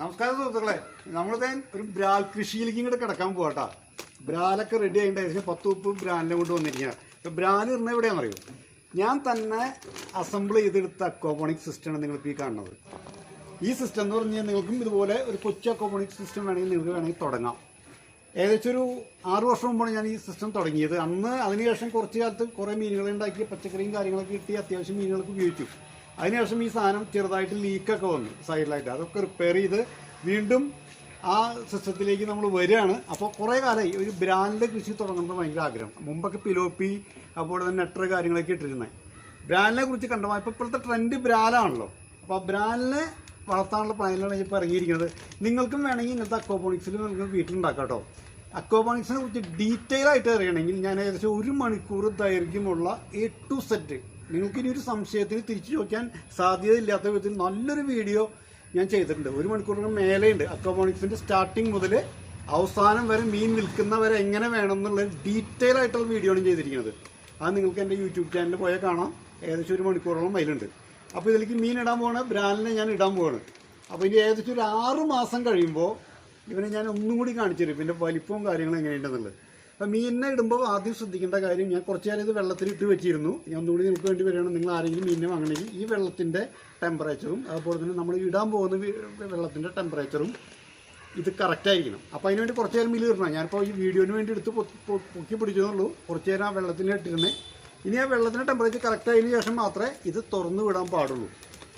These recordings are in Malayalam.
നമസ്കാരം സുഹൃത്തുക്കളെ. നമ്മളിതേ ഒരു ബ്രാൽ കൃഷിയിലേക്ക് ഇങ്ങോട്ട് കിടക്കാൻ പോകട്ടാ ബ്രാലൊക്കെ റെഡി ആയിട്ട് ഏകദേശം പത്ത് ഉപ്പ് ബ്രാലിനെ കൊണ്ട് വന്നിരിക്കുക ഇപ്പൊ ബ്രാൽ ഇരുന്ന എവിടെയാണെന്നറിയോ? ഞാൻ തന്നെ അസംബിൾ ചെയ്തെടുത്ത അക്വാപോണിക് സിസ്റ്റമാണ് നിങ്ങളിപ്പോൾ ഈ കാണുന്നത്. ഈ സിസ്റ്റം എന്ന് പറഞ്ഞാൽ നിങ്ങൾക്കും ഇതുപോലെ ഒരു കൊച്ചു അക്വാപോണിക് സിസ്റ്റം വേണമെങ്കിൽ നിങ്ങൾക്ക് വേണമെങ്കിൽ തുടങ്ങാം. ഏകദേശം ഒരു ആറു വർഷം മുമ്പാണ് ഞാൻ ഈ സിസ്റ്റം തുടങ്ങിയത്. അന്ന് അതിനുശേഷം കുറച്ച് കാലത്ത് കുറേ മീനുകൾ ഉണ്ടാക്കി പച്ചക്കറിയും കാര്യങ്ങളൊക്കെ കിട്ടി. അത്യാവശ്യം മീനുകൾക്ക് ഉപയോഗിച്ചു. അതിനുശേഷം ഈ സാധനം ചെറുതായിട്ട് ലീക്കൊക്കെ വന്നു സൈഡിലായിട്ട് അതൊക്കെ റിപ്പയർ ചെയ്ത് വീണ്ടും ആ സിസ്റ്റത്തിലേക്ക് നമ്മൾ വരികയാണ്. അപ്പോൾ കുറേ കാലമായി ഒരു ബ്രാൻഡ് കൃഷി തുടങ്ങുന്നത് ഭയങ്കര ആഗ്രഹം. മുമ്പൊക്കെ പിലോപ്പി അതുപോലെ തന്നെ നെറ്റർ കാര്യങ്ങളൊക്കെ ഇട്ടിരുന്നത്. ബ്രാൻഡിനെ കുറിച്ച് കണ്ടോ ഇപ്പോൾ ഇപ്പോഴത്തെ ട്രെൻഡ് ബ്രാലാണല്ലോ അപ്പോൾ ആ ബ്രാൻഡിനെ വളർത്താനുള്ള പ്ലാനിലാണ് ഇപ്പോൾ ഇറങ്ങിയിരിക്കുന്നത്. നിങ്ങൾക്കും വേണമെങ്കിൽ ഇങ്ങനത്തെ അക്വാപോണിക്സിൽ നിങ്ങൾക്ക് വീട്ടിലുണ്ടാക്കാം കേട്ടോ. അക്വാപോണിക്സിനെ കുറിച്ച് ഡീറ്റെയിൽ ആയിട്ട് അറിയണമെങ്കിൽ ഞാൻ ഏകദേശം ഒരു മണിക്കൂർ ദൈർഘ്യമുള്ള എ ടു സെറ്റ് നിങ്ങൾക്ക് ഇനി ഒരു സംശയത്തിന് തിരിച്ചു ചോദിക്കാൻ സാധ്യതയില്ലാത്ത വിധത്തിൽ നല്ലൊരു വീഡിയോ ഞാൻ ചെയ്തിട്ടുണ്ട്. ഒരു മണിക്കൂറിന് മേലെയുണ്ട്. അക്വാപോണിക്സിന്റെ സ്റ്റാർട്ടിങ് മുതൽ അവസാനം വരെ മീൻ വിൽക്കുന്നവരെ എങ്ങനെ വേണം എന്നുള്ള ഡീറ്റെയിൽ ആയിട്ടുള്ള വീഡിയോ ആണ് ചെയ്തിരിക്കുന്നത്. അത് നിങ്ങൾക്ക് എന്റെ യൂട്യൂബ് ചാനലിൽ പോയാൽ കാണാം. ഏകദേശം ഒരു മണിക്കൂറോളം അതിലുണ്ട് അപ്പോൾ ഇതിലേക്ക് മീൻ ഇടാൻ പോകണ ബ്രാൻഡിനെ ഞാൻ ഇടാൻ പോവാണ്. അപ്പോൾ ഇനി ഏകദേശം ഒരു ആറ് മാസം കഴിയുമ്പോൾ ഇവനെ ഞാൻ ഒന്നും കൂടി കാണിച്ചു തരും. ഇതിന്റെ വലിപ്പവും കാര്യങ്ങളും എങ്ങനെയുണ്ടെന്നുള്ളത്. മീനിനെ ഇടുമ്പോൾ ആദ്യം ശ്രദ്ധിക്കേണ്ട കാര്യം ഞാൻ കുറച്ച് നേരം ഇത് വെള്ളത്തിൽ ഇട്ട് വെച്ചിരുന്നു. ഞാൻ ഒന്നുകൂടി നിങ്ങൾക്ക് വേണ്ടി വരികയാണ്. നിങ്ങൾ ആരെങ്കിലും മീനിനെ വാങ്ങണമെങ്കിൽ ഈ വെള്ളത്തിന്റെ ടെമ്പറേച്ചറും അതുപോലെ തന്നെ നമ്മൾ ഇടാൻ പോകുന്ന വെള്ളത്തിന്റെ ടെമ്പറേച്ചറും ഇത് കറക്റ്റ് ആയിരിക്കണം. അപ്പോൾ അതിന് വേണ്ടി കുറച്ച് നേരം മീൻ ഇടണം. ഞാനിപ്പോൾ ഈ വീഡിയോന് വേണ്ടി എടുത്ത് പൊക്കി പിടിച്ചതുള്ളൂ കുറച്ച് നേരം ആ വെള്ളത്തിൽ ഇട്ടിരുന്നേ. ഇനി ആ വെള്ളത്തിന്റെ ടെമ്പറേച്ചർ കറക്റ്റ് ആയതിനു ശേഷം മാത്രമേ ഇത് തുറന്നു വിടാൻ പാടുള്ളൂ.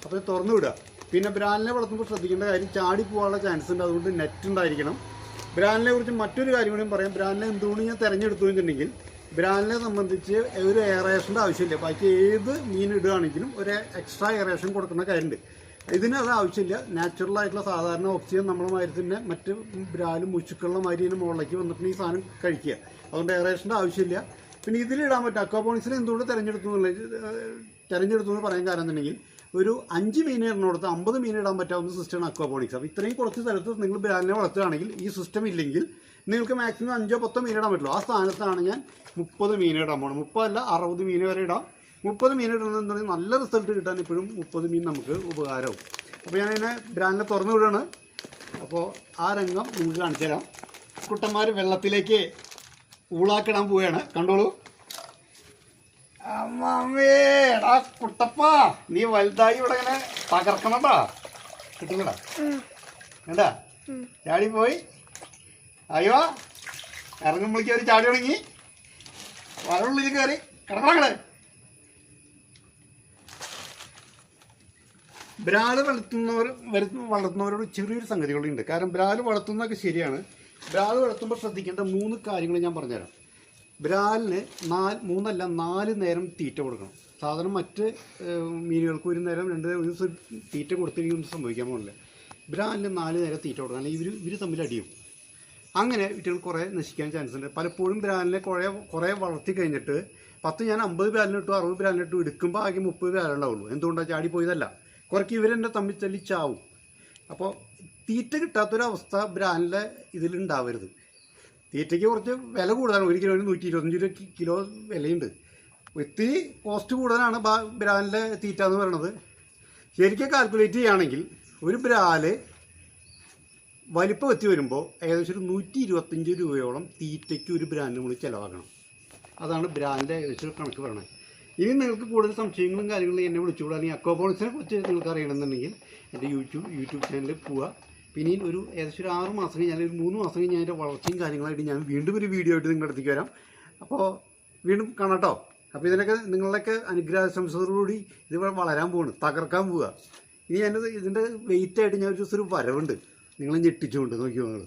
അപ്പോൾ ഇത് തുറന്നു വിടുക. പിന്നെ ബ്രാലിനെ വളർത്തുമ്പോൾ ശ്രദ്ധിക്കേണ്ട കാര്യം ചാടി പോകാനുള്ള ചാൻസ് ഉണ്ട്. അതുകൊണ്ട് നെറ്റ് ഉണ്ടായിരിക്കണം. ബ്രാൻഡിനെ കുറിച്ച് മറ്റൊരു കാര്യം കൂടി പറയാം. ബ്രാൻഡിനെ എന്തുകൊണ്ട് ഞാൻ തിരഞ്ഞെടുത്തു വെച്ചിട്ടുണ്ടെങ്കിൽ ബ്രാൻഡിനെ സംബന്ധിച്ച് ഒരു എയറേഷന്റെ ആവശ്യമില്ല. ബാക്കി ഏത് മീൻ ഇടുകയാണെങ്കിലും ഒരു എക്സ്ട്രാ എയറേഷൻ കൊടുക്കുന്ന കാര്യമുണ്ട്. ഇതിന് അത് ആവശ്യമില്ല. നാച്ചുറൽ ആയിട്ടുള്ള സാധാരണ ഓക്സിജൻ നമ്മുടെ മാതിരി തന്നെ മറ്റ് ബ്രാലും മുച്ചുക്കളുടെ മാതിരി ഇതിന് മുകളിലേക്ക് വന്നിട്ട് ഈ സാധനം കഴിക്കുക. അതുകൊണ്ട് എയറേഷന്റെ ആവശ്യമില്ല. പിന്നെ ഇതിലിടാൻ പറ്റും. അക്വാപോണിക്സിനെ എന്തുകൊണ്ട് തിരഞ്ഞെടുത്തു തിരഞ്ഞെടുത്തു എന്ന് പറയാൻ കാരണം എന്നുണ്ടെങ്കിൽ ഒരു അഞ്ച് മീൻ ഇടുന്നിടത്ത് അമ്പത് മീൻ ഇടാൻ പറ്റാവുന്ന സിസ്റ്റമാണ് അക്വാപോണിക്സ് അപ്പോൾ ഇത്രയും കുറച്ച് സ്ഥലത്ത് നിങ്ങൾ ബ്രാൻഡിനെ വളർത്തുകയാണെങ്കിൽ ഈ സിസ്റ്റം ഇല്ലെങ്കിൽ നിങ്ങൾക്ക് മാക്സിമം അഞ്ചോ പത്തോ മീൻ ഇടാൻ പറ്റുള്ളൂ. ആ സ്ഥാനത്താണ് ഞാൻ മുപ്പത് മീൻ ഇടാൻ പോകണം മുപ്പതല്ല അറുപത് മീൻ വരെ ഇടാം. മുപ്പത് മീൻ ഇടുന്നുണ്ടെങ്കിൽ നല്ല റിസൾട്ട് കിട്ടാൻ എപ്പോഴും മുപ്പത് മീൻ നമുക്ക് ഉപകാരവും. അപ്പോൾ ഞാൻ ബ്രാൻഡിനെ തുറന്നു വിടുകയാണ്. അപ്പോൾ ആ രംഗം നിങ്ങൾക്ക് കാണിച്ചു തരാം കുട്ടന്മാർ വെള്ളത്തിലേക്ക് ഊളാക്കിടാൻ പോവുകയാണ്. കണ്ടോളൂ. അമ്മേ കുട്ടപ്പാ നീ വലുതായി ഇവിടെ ഇങ്ങനെ തകർക്കണട്ടാ കിട്ടുന്നടാ എന്താ ചാടി പോയി. അയ്യോ ഇറങ്ങുമ്പോഴേക്ക് ഒരു ചാടി തുടങ്ങി. വരവുള്ളിൽ കയറി. കിടക്കണങ്ങളെ ബ്രാൽ വളർത്തുന്നവർ വരുന്ന വളർത്തുന്നവരോട് ചെറിയൊരു സംഗതികളുണ്ട്. കാരണം ബ്രാൽ വളർത്തുന്നതൊക്കെ ശരിയാണ്. ബ്രാൽ വളർത്തുമ്പോൾ ശ്രദ്ധിക്കേണ്ട മൂന്ന് കാര്യങ്ങൾ ഞാൻ പറഞ്ഞുതരാം. ബ്രാലിന് നാല് മൂന്നല്ല നാല് നേരം തീറ്റ കൊടുക്കണം. സാധാരണ മറ്റ് മീനുകൾക്ക് ഒരു നേരം രണ്ട് ഒരു ദിവസം തീറ്റ കൊടുത്തിരിക്കും സംഭവിക്കാൻ പോകുന്നില്ല. ബ്രാലിന് നാല് നേരം തീറ്റ കൊടുക്കണം. അല്ലെങ്കിൽ ഇവർ ഇവർ തമ്മിൽ അടിയും. അങ്ങനെ വീട്ടുകൾ കുറേ നശിക്കാൻ ചാൻസ് ഉണ്ട്. പലപ്പോഴും ബ്രാലിനെ കുറേ കുറേ വളർത്തി കഴിഞ്ഞിട്ട് പത്ത് ഞാൻ അമ്പത് ബ്രാലിനിട്ടു അറുപത് ബ്രാലിനിട്ടു എടുക്കുമ്പോൾ ആകെ മുപ്പത് ബ്രാലുണ്ടാവുള്ളൂ എന്തുകൊണ്ടാണ് ചാടി പോയതല്ല. കുറയ്ക്ക് ഇവരെന്നെ തമ്മിൽ തല്ലി അപ്പോൾ തീറ്റ കിട്ടാത്തൊരവസ്ഥ ബ്രാലിന്റെ ഇതിലുണ്ടാവരുത്. തീറ്റയ്ക്ക് കുറച്ച് വില കൂടുതലാണ്. ഒരു കിലോന് നൂറ്റി ഇരുപത്തഞ്ച് രൂപ കിലോ വിലയുണ്ട്. ഒത്തിരി കോസ്റ്റ് കൂടുതലാണ് ബ്രാലിന്റെ തീറ്റ എന്ന് പറയുന്നത് ശരിക്കും കാൽക്കുലേറ്റ് ചെയ്യുകയാണെങ്കിൽ ഒരു ബ്രാൽ വലിപ്പം എത്തി വരുമ്പോൾ ഏകദേശം ഒരു നൂറ്റി ഇരുപത്തഞ്ച് രൂപയോളം തീറ്റയ്ക്ക് ഒരു ബ്രാൻഡ് നമ്മൾ ചിലവാക്കണം. അതാണ് ബ്രാൻഡ് ഏകദേശം കണക്ക് പറയണത്. ഇനി നിങ്ങൾക്ക് കൂടുതൽ സംശയങ്ങളും കാര്യങ്ങളും എന്നെ വിളിച്ചുകൂടാ. അല്ലെങ്കിൽ അക്വാപോണിക്സിനെ കുറിച്ച് നിങ്ങൾക്ക് അറിയണമെന്നുണ്ടെങ്കിൽ എന്റെ യൂട്യൂബ് യൂട്യൂബ് ചാനലിൽ പോവുക. പിന്നെ ഒരു ഏകദേശം ഒരു ആറ് മാസം കഴിഞ്ഞ് അല്ലെങ്കിൽ ഒരു മൂന്ന് മാസം കഴിഞ്ഞ് അതിന്റെ വളർച്ചയും കാര്യങ്ങളായിട്ട് ഞാൻ വീണ്ടും ഒരു വീഡിയോ ആയിട്ട് നിങ്ങളുടെ അടുത്തേക്ക് വരാം. അപ്പോൾ വീണ്ടും കാണാട്ടോ അപ്പോൾ ഇതിനൊക്കെ നിങ്ങളുടെയൊക്കെ അനുഗ്രഹാശംസകളോടുകൂടി ഇത് വളരാൻ പോവാണ് തകർക്കാൻ പോവുക ഇനി ഞാനത് ഇതിന്റെ വെയിറ്റായിട്ട് ഞാൻ ഒരു ദിവസം ഒരു വരവുണ്ട്. നിങ്ങളെ ഞെട്ടിച്ചുകൊണ്ട് നോക്കിയോ നിങ്ങൾ